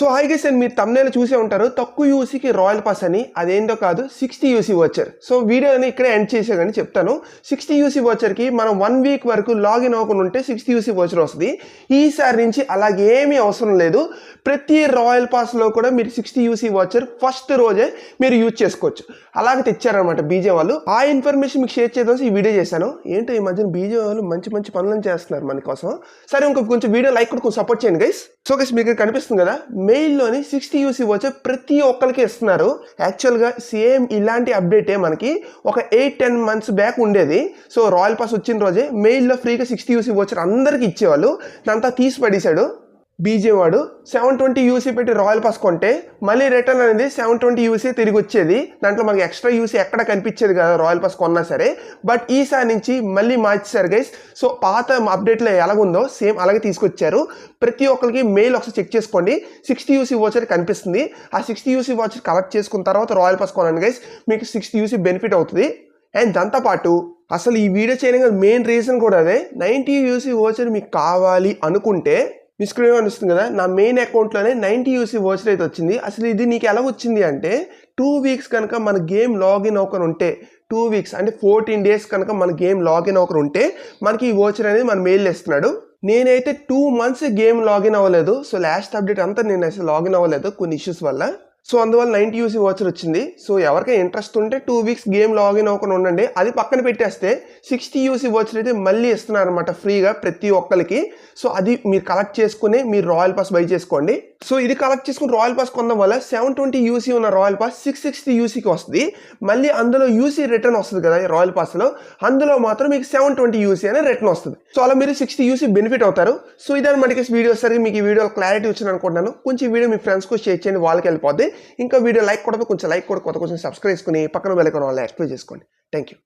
So hi guys and మీరు తమ్నేలు చూసే ఉంటారు. తక్కువ యూసీకి రాయల్ పాస్ అని. అదేంటో కాదు సిక్స్టీ యూసీ వచ్చర్ సో వీడియోని ఇక్కడే ఎండ్ చేసే చెప్తాను. సిక్స్టీ యూసీ వచ్చర్కి మనం వన్ వీక్ వరకు లాగిన్ అవ్వకుండా ఉంటే సిక్స్టీ యూసీ వచ్చర్ వస్తుంది. ఈసారి నుంచి అలాగేమీ అవసరం లేదు. ప్రతి రాయల్ పాస్లో కూడా మీరు సిక్స్టీ యూసీ వచ్చర్ ఫస్ట్ రోజే మీరు యూజ్ చేసుకోవచ్చు. అలాగే తెచ్చారనమాట బీజే వాళ్ళు. ఆ ఇన్ఫర్మేషన్ మీకు షేర్ చేద్దాం ఈ వీడియో చేశాను. ఏంటో ఈ మధ్యన బీజే వాళ్ళు మంచి మంచి పనులను చేస్తున్నారు మన కోసం. సరే ఇంకొక కొంచెం వీడియో లైక్ కూడా కొంచెం సపోర్ట్ చేయండి గైస్ సో గైస్ మీకు కనిపిస్తుంది కదా? మెయిల్లోని సిక్స్టీ యూసీ వచ్చే ప్రతి ఒక్కరికి ఇస్తున్నారు. యాక్చువల్గా సేమ్ ఇలాంటి అప్డేటే మనకి. ఒక ఎయిట్ టెన్ మంత్స్ బ్యాక్ ఉండేది. సో రాయల్ పాస్ వచ్చిన రోజే మెయిల్లో ఫ్రీగా సిక్స్టీ యూసీ వచ్చారు అందరికి ఇచ్చేవాళ్ళు. దాంతో తీసి పడేశాడు. బీజే వాడు సెవెన్ ట్వంటీ యూసీ పెట్టి రాయల్ పాస్ కొంటే మళ్ళీ రిటర్న్ అనేది సెవెన్ ట్వంటీ యూసీ తిరిగి వచ్చేది. దాంట్లో మనకి ఎక్స్ట్రా యూసీ ఎక్కడ కనిపించేది కదా రాయల్ పాస్ కొన్నా సరే. బట్ ఈసారి నుంచి మళ్ళీ మార్చేశారు గైస్ సో పాత అప్డేట్లో ఎలాగుందో సేమ్ అలాగే తీసుకొచ్చారు. ప్రతి ఒక్కరికి మెయిల్ ఒకసారి చెక్ చేసుకోండి. సిక్స్టీ యూసీ వాచర్ కనిపిస్తుంది. ఆ సిక్స్టీ యూసీ వాచర్ కలెక్ట్ చేసుకున్న తర్వాత రాయల్ పాస్ కొనండి గైస్ మీకు సిక్స్టీ యూసీ బెనిఫిట్ అవుతుంది. అండ్ దాంతోపాటు అసలు ఈ వీడియో చేయడం మెయిన్ రీజన్ కూడా అదే. నైంటీ యూసీ ఓచర్ మీకు కావాలి అనుకుంటే మిస్క్రీమ్ అనిస్తుంది కదా? నా మెయిన్ అకౌంట్లోనే నైంటీ యూసీ ఓచర్ అయితే వచ్చింది. అసలు ఇది నీకు ఎలా వచ్చింది అంటే టూ వీక్స్ కనుక మన గేమ్ లాగిన్ ఒకరు ఉంటే టూ వీక్స్ అంటే ఫోర్టీన్ డేస్ కనుక మన గేమ్ లాగిన్ ఒకరు ఉంటే మనకి ఈ ఓచర్ అనేది మన మెయిల్ ఇస్తున్నాడు నేనైతే టూ మంత్స్ గేమ్ లాగిన్ అవ్వలేదు. సో లాస్ట్ అప్డేట్ అంతా నేను అసలు లాగిన్ అవ్వలేదు కొన్ని ఇష్యూస్ వల్ల. సో అందువల్ల నైంటీ యూసీ వాచర్ వచ్చింది. సో ఎవరికైనా ఇంట్రెస్ట్ ఉంటే టూ వీక్స్ గేమ్ లాగిన్ అవ్వకుండా ఉండండి. అది పక్కన పెట్టేస్తే సిక్స్టీ యూసీ వాచర్ అయితే మళ్ళీ ఇస్తున్నారు అనమాట ఫ్రీగా ప్రతి ఒక్కరికి. సో అది మీరు కలెక్ట్ చేసుకుని మీరు రాయల్ పాస్ బై చేసుకోండి. సో ఇది కలెక్ట్ చేసుకుని రాయల్ పాస్ కొనడం వల్ల సెవెన్ ట్వంటీ యూసీ ఉన్న రాయల్ పాస్ సిక్స్ సిక్స్టీ యూసీకి వస్తుంది. మళ్ళీ అందులో యూసీ రిటర్న్ వస్తుంది కదా రాయల్ పాస్లో అందులో మాత్రం మీకు సెవెన్ ట్వంటీ యూసీ అనే రిటర్న్ వస్తుంది. సో అలా మీరు సిక్స్టీ యూసీ బెనిఫిట్ అవుతారు. సో ఇదని మనకి వీడియో. సరిగ్గా మీకు ఈ వీడియో క్లారిటీ వచ్చింది అనుకుంటున్నాను. కొంచెం వీడియో మీ ఫ్రెండ్స్కు షేర్ చేయండి వాళ్ళకి వెళ్ళిపోద్ది. ఇంకా వీడియో లైక్ కూడా కొంచెం లైక్ కూడా కొత్త కొంచెం సబ్స్క్రైబ్ చేసుకుని పక్కన వెళ్ళకొని వాళ్ళు ఎక్స్ప్లెయిన్ చేసుకోండి. Thank you